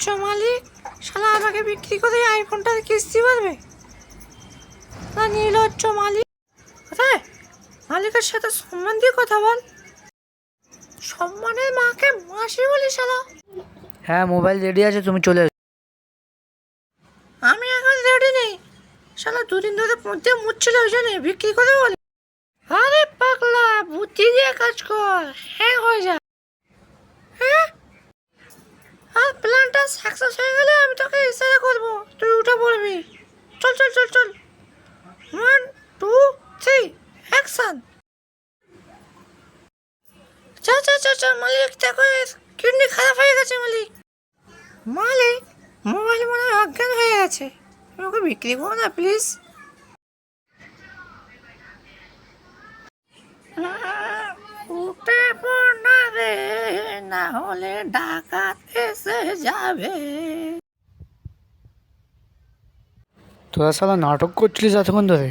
নির্লজ্জ মালিক? শালা আমাকে বিক্রি করে আইফোনটার কিস্তি পারবে না নির্লজ্জ মালিক। কোথায় মালিকের সাথে সম্মান দিয়ে কথা বল। সম্মানের মাকে মাসি বলি শালা। হ্যাঁ মোবাইল রেডি আছে তুমি চলে আমি এখন রেডি নেই। শালা দুদিন ধরে মধ্যে মুচ্ছিল ওই জন্য বিক্রি করে বলে। আরে পাগলা বুদ্ধি দিয়ে কাজ কর হ্যাঁ হয়ে যা হ্যাঁ আর প্ল্যানটা সাকসেস হয়ে গেলে আমি তোকে ইশারা করব। তুই উঠে পড়বি। চল চল চল চল। ওয়ান টু থ্রি অ্যাকশন চল চল চল চল মালিক, দেখো কিডনি খারাপ হয়ে গেছে, মালিক। মালিক মোবাইল মনে হয় অজ্ঞান হয়ে গেছে। ওকে বিক্রি করো না প্লিজ উঠে পড় না রে না হলে ডাকাত এসে যাবে। তোরা সালা নাটক করছিলিস এতক্ষণ ধরে?